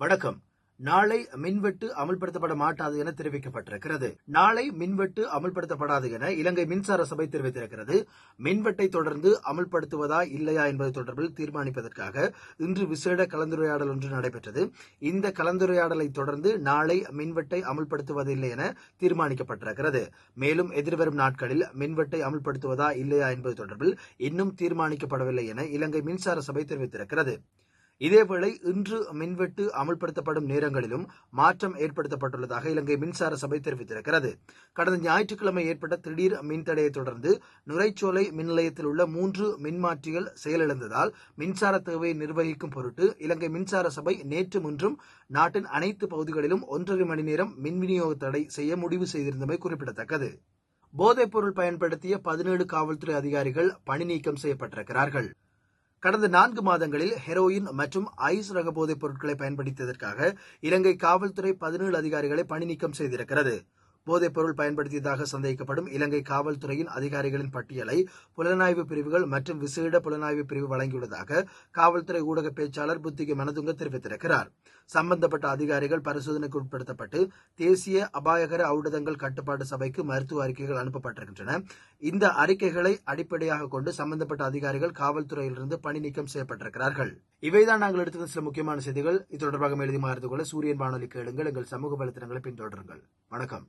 வணக்கம். நாளை மின்வெட்டு அமல்படுத்தப்பட மாட்டாது என தெரிவிக்கப்பட்டிருக்கிறது. நாளை மின்வெட்டு அமல்படுத்தப்படாது என இலங்கை மின்சார சபை தெரிவித்திருக்கிறது. மின்வெட்டை தொடர்ந்து அமல்படுத்துவதா இல்லையா என்பது தொடர்பில் தீர்மானிப்பதற்காக இன்று விசேட கலந்துரையாடல் ஒன்று நடைபெற்றது. இந்த கலந்துரையாடலை தொடர்ந்து நாளை மின்வெட்டை அமல்படுத்துவதில்லை என தீர்மானிக்கப்பட்டிருக்கிறது. மேலும் எதிர்வரும் நாட்களில் மின்வெட்டை அமல்படுத்துவதா இல்லையா என்பது தொடர்பில் இன்னும் தீர்மானிக்கப்படவில்லை என இலங்கை மின்சார சபை தெரிவித்திருக்கிறது. இதேவேளை இன்று மின்வெட்டு அமல்படுத்தப்படும் நேரங்களிலும் மாற்றம் ஏற்படுத்தப்பட்டுள்ளதாக இலங்கை மின்சார சபை தெரிவித்திருக்கிறது. கடந்த ஞாயிற்றுக்கிழமை ஏற்பட்ட திடீர் மின்தடையை தொடர்ந்து நுரைச்சோலை மின் நிலையத்தில் உள்ள மூன்று மின்மாற்றிகள் செயலிழந்ததால் மின்சார தேவையை நிர்வகிக்கும் பொருட்டு இலங்கை மின்சார சபை நேற்று முன்றும் நாட்டின் அனைத்து பகுதிகளிலும் ஒன்றரை மணி நேரம் மின் விநியோக தடை செய்ய முடிவு செய்திருந்தமை குறிப்பிடத்தக்கது. போதைப்பொருள் பயன்படுத்திய பதினேழு காவல்துறை அதிகாரிகள் பணி நீக்கம் செய்யப்பட்டிருக்கிறார்கள். கடந்த நான்கு மாதங்களில் ஹெரோயின் மற்றும் ஐஸ் ரக போதைப் பொருட்களை பயன்படுத்தியதற்காக இலங்கை காவல்துறை பதினேழு அதிகாரிகளை பணி நீக்கம் செய்திருக்கிறது. போதைப்பொருள் பயன்படுத்தியதாக சந்தேகிக்கப்படும் இலங்கை காவல்துறையின் அதிகாரிகளின் பட்டியலை புலனாய்வு பிரிவுகள் மற்றும் விசேட புலனாய்வு பிரிவு வழங்கியுள்ளதாக காவல்துறை ஊடக பேச்சாளர் புத்திக மனதுங்க தெரிவித்திருக்கிறார். சம்பந்தப்பட்ட அதிகாரிகள் பரிசோதனைக்கு உட்படுத்தப்பட்டு தேசிய அபாயகர ஊடகங்கள் கட்டுப்பாட்டு சபைக்கு மருத்துவ அறிக்கைகள் அனுப்பப்பட்டிருக்கின்றன. இந்த அறிக்கைகளை அடிப்படையாக கொண்டு சம்பந்தப்பட்ட அதிகாரிகள் காவல்துறையிலிருந்து பணி நீக்கம் செய்யப்பட்டிருக்கிறார்கள். இவைதான் நாங்கள் எடுத்துள்ள சில முக்கியமான செய்திகள். இது தொடர்பாக எழுதி மாறுந்து கொள்ள சூரியன் வானொலி கேளுங்கள். எங்கள் சமூக வலைத்தளங்களை பின்தொடருங்கள். வணக்கம்.